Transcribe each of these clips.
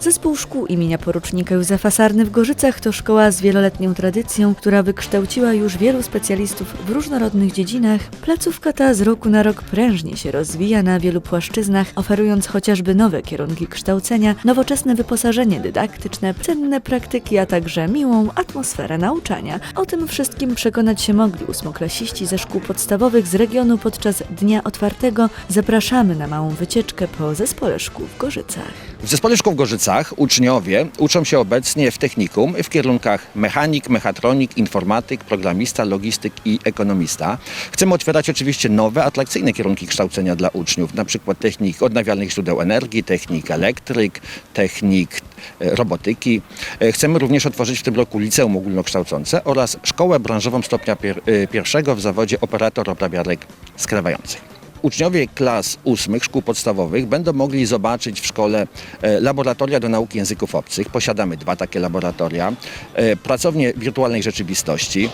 Zespół szkół imienia porucznika Józefa Sarny w Gorzycach to szkoła z wieloletnią tradycją, która wykształciła już wielu specjalistów w różnorodnych dziedzinach. Placówka ta z roku na rok prężnie się rozwija na wielu płaszczyznach, oferując chociażby nowe kierunki kształcenia, nowoczesne wyposażenie dydaktyczne, cenne praktyki, a także miłą atmosferę nauczania. O tym wszystkim przekonać się mogli ósmoklasiści ze szkół podstawowych z regionu podczas Dnia Otwartego. Zapraszamy na małą wycieczkę po zespole szkół w Gorzycach. W Zespole Szkół w Gorzycach uczniowie uczą się obecnie w technikum w kierunkach mechanik, mechatronik, informatyk, programista, logistyk i ekonomista. Chcemy otwierać oczywiście nowe, atrakcyjne kierunki kształcenia dla uczniów, przykład technik odnawialnych źródeł energii, technik elektryk, technik e, robotyki. E, Chcemy również otworzyć w tym roku liceum ogólnokształcące oraz szkołę branżową stopnia pier e, pierwszego w zawodzie operator oprawiarek skrawających. Uczniowie klas ósmych szkół podstawowych będą mogli zobaczyć w szkole e, laboratoria do nauki języków obcych. Posiadamy dwa takie laboratoria, e, pracownię wirtualnej rzeczywistości,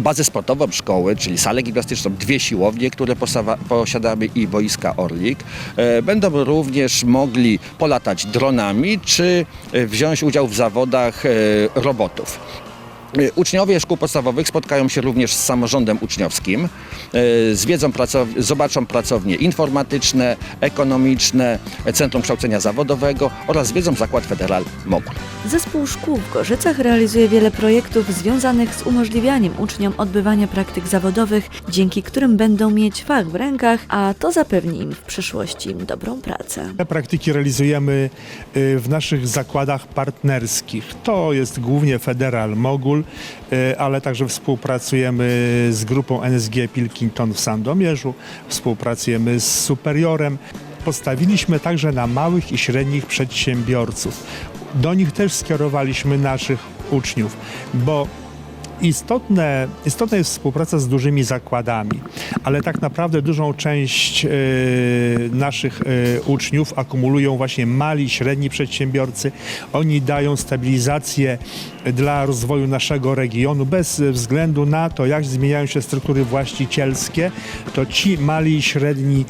bazę sportową szkoły, czyli salę gimnastyczną, dwie siłownie, które posiadamy i boiska Orlik. E, Będą również mogli polatać dronami czy wziąć udział w zawodach robotów. E, Uczniowie szkół podstawowych spotkają się również z samorządem uczniowskim, e, zwiedzą pracow- zobaczą pracownie informatyczne, ekonomiczne, Centrum Kształcenia Zawodowego oraz zwiedzą Zakład Federal Mogul. Zespół szkół w Gorzycach realizuje wiele projektów związanych z umożliwianiem uczniom odbywania praktyk zawodowych, dzięki którym będą mieć fach w rękach, a to zapewni im w przyszłości dobrą pracę. Te praktyki realizujemy y, w naszych zakładach partnerskich. To jest głównie Federal Mogul, y, ale także współpracujemy z grupą NSG Pilkington w Sandomierzu, współpracujemy z Superiorem. Postawiliśmy także na małych i średnich przedsiębiorców. Do nich też skierowaliśmy naszych uczniów, bo Istotne, istotna jest współpraca z dużymi zakładami, ale tak naprawdę dużą część e, naszych e, uczniów akumulują właśnie mali, średni przedsiębiorcy. Oni dają stabilizację dla rozwoju naszego regionu bez względu na to, jak zmieniają się struktury właścicielskie, to ci mali i średni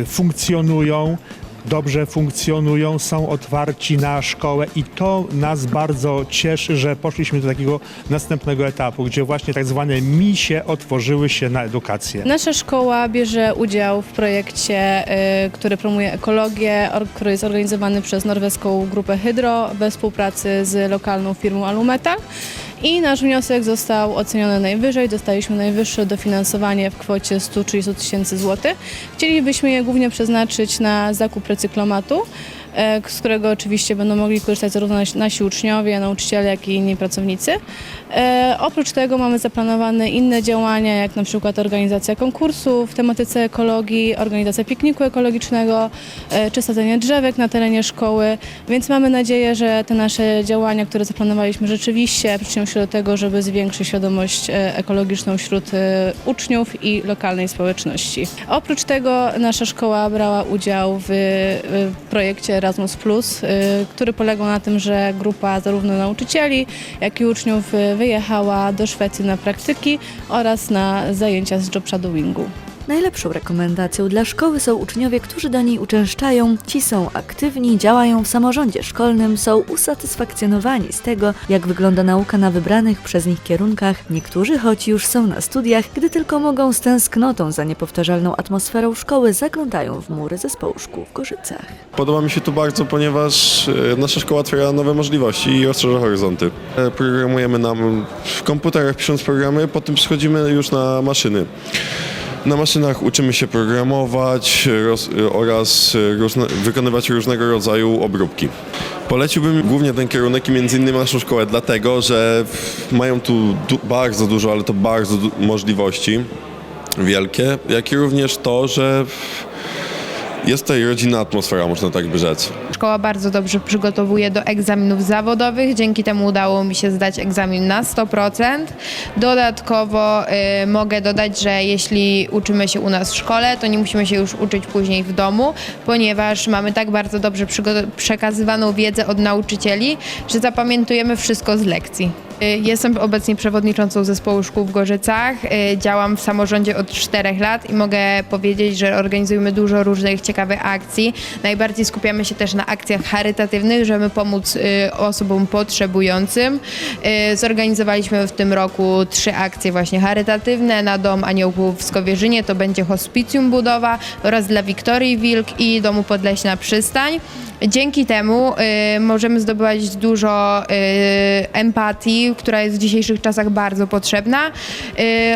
e, funkcjonują dobrze funkcjonują, są otwarci na szkołę i to nas bardzo cieszy, że poszliśmy do takiego następnego etapu, gdzie właśnie tak zwane misie otworzyły się na edukację. Nasza szkoła bierze udział w projekcie, y, który promuje ekologię, który jest organizowany przez norweską grupę Hydro we współpracy z lokalną firmą Alumeta. I nasz wniosek został oceniony najwyżej. Dostaliśmy najwyższe dofinansowanie w kwocie 130 tysięcy złotych. Chcielibyśmy je głównie przeznaczyć na zakup recyklomatu, z którego oczywiście będą mogli korzystać zarówno nasi- uczniowie, nauczyciele, jak i inni pracownicy. E, oprócz tego mamy zaplanowane inne działania, jak na przykład organizacja konkursu w tematyce ekologii, organizacja pikniku ekologicznego, e, czy sadzenie drzewek na terenie szkoły, więc mamy nadzieję, że te nasze działania, które zaplanowaliśmy rzeczywiście przyczynią się do tego, żeby zwiększyć świadomość e, ekologiczną wśród e, uczniów i lokalnej społeczności. Oprócz tego nasza szkoła brała udział w projekcie Erasmus+, e, który polegał na tym, że grupa zarówno nauczycieli, jak i uczniów e, wyjechała do Szwecji na praktyki oraz na zajęcia z job shadowingu. Najlepszą rekomendacją dla szkoły są uczniowie, którzy do niej uczęszczają. Ci są aktywni, działają w samorządzie szkolnym, są usatysfakcjonowani z tego, jak wygląda nauka na wybranych przez nich kierunkach. Niektórzy, choć już są na studiach, gdy tylko mogą z tęsknotą za niepowtarzalną atmosferą szkoły, zaglądają w mury zespołu szkół w Gorzycach. Podoba mi się tu bardzo, ponieważ e, nasza szkoła otwiera nowe możliwości i rozszerza horyzonty. E, Programujemy nam w komputerach pisząc programy, potem przechodzimy już na maszyny. Na maszynach uczymy się programować roz, oraz różne, wykonywać różnego rodzaju obróbki. Poleciłbym głównie ten kierunek i między innymi naszą szkołę dlatego, że mają tu du- bardzo dużo, ale to bardzo możliwości wielkie, jak i również to, że jest tutaj rodzinna atmosfera, można tak by rzec. Szkoła bardzo dobrze przygotowuje do egzaminów zawodowych, dzięki temu udało mi się zdać egzamin na 100%. Dodatkowo y, mogę dodać, że jeśli uczymy się u nas w szkole, to nie musimy się już uczyć później w domu, ponieważ mamy tak bardzo dobrze przekazywaną wiedzę od nauczycieli, że zapamiętujemy wszystko z lekcji. Y, Jestem obecnie przewodniczącą zespołu szkół w Gorzycach. Y, Działam w samorządzie od czterech lat i mogę powiedzieć, że organizujemy dużo różnych ciekawych akcji. Najbardziej skupiamy się też na akcjach charytatywnych, żeby pomóc y, osobom potrzebującym. Zorganizowaliśmy w tym roku trzy akcje właśnie charytatywne na Dom Aniołków w Skowierzynie, to będzie hospicjum budowa oraz dla Wiktorii Wilk i Domu Podleśna Przystań. Dzięki temu możemy zdobywać dużo y, która jest w dzisiejszych czasach bardzo potrzebna y,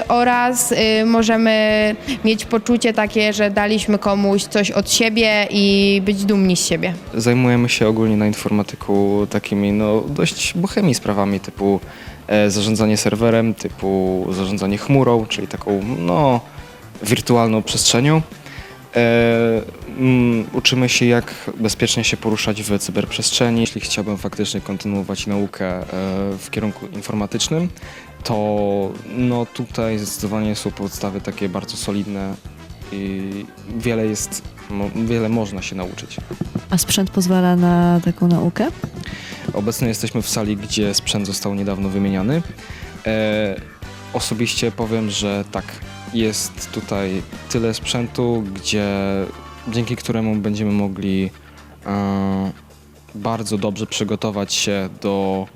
oraz y, możemy mieć poczucie takie, że daliśmy komuś coś od siebie i być dumni z siebie. Zajmujemy się ogólnie na informatyku takimi no, dość bohemi sprawami typu e, zarządzanie serwerem, typu zarządzanie chmurą, czyli taką no, wirtualną przestrzenią. Mm, uczymy się jak bezpiecznie się poruszać w cyberprzestrzeni. Jeśli chciałbym faktycznie kontynuować naukę e, w kierunku informatycznym, to no, tutaj zdecydowanie są podstawy takie bardzo solidne i wiele jest, wiele można się nauczyć. A sprzęt pozwala na taką naukę? Obecnie jesteśmy w sali, gdzie sprzęt został niedawno wymieniany. E, osobiście powiem, że tak, jest tutaj tyle sprzętu, gdzie, dzięki któremu będziemy mogli e, bardzo dobrze przygotować się do,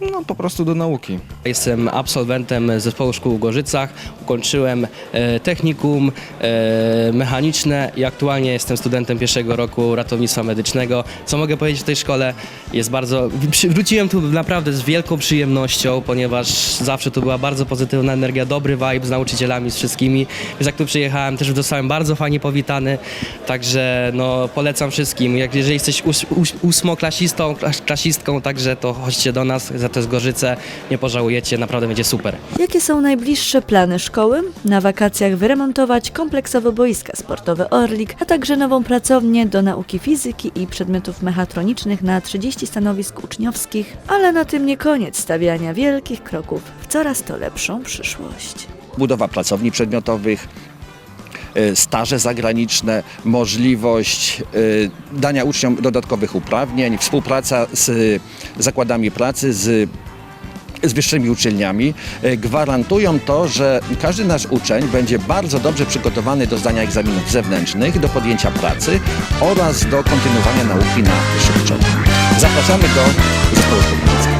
no po prostu do nauki. Jestem absolwentem zespołu szkół w Gorzycach. Ukończyłem e, technikum e, mechaniczne i aktualnie jestem studentem pierwszego roku ratownictwa medycznego. Co mogę powiedzieć o tej szkole? Jest bardzo. przy- Wróciłem tu naprawdę z wielką przyjemnością, ponieważ zawsze tu była bardzo pozytywna energia, dobry vibe z nauczycielami, z wszystkimi. Więc jak tu przyjechałem, też zostałem bardzo fajnie powitany. Także no, polecam wszystkim. Jak, jeżeli jesteś ós- ós- ósmoklasistą, klas- klasistką, także to chodźcie do nas, za to jest Gorzyce. Nie pożałujecie, naprawdę będzie super. Jakie są najbliższe plany szkoły? Na wakacjach wyremontować kompleksowe boiska sportowe Orlik, a także nową pracownię do nauki fizyki i przedmiotów mechatronicznych na 30 stanowisk uczniowskich. Ale na tym nie koniec stawiania wielkich kroków w coraz to lepszą przyszłość. budowa pracowni przedmiotowych, staże zagraniczne, możliwość e, dania uczniom dodatkowych uprawnień, współpraca z zakładami pracy, z z wyższymi uczelniami e, gwarantują to, że każdy nasz uczeń będzie bardzo dobrze przygotowany do zdania egzaminów zewnętrznych, do podjęcia pracy oraz do kontynuowania nauki na wyższych uczelniach. Zapraszamy do zespołu szkolnego.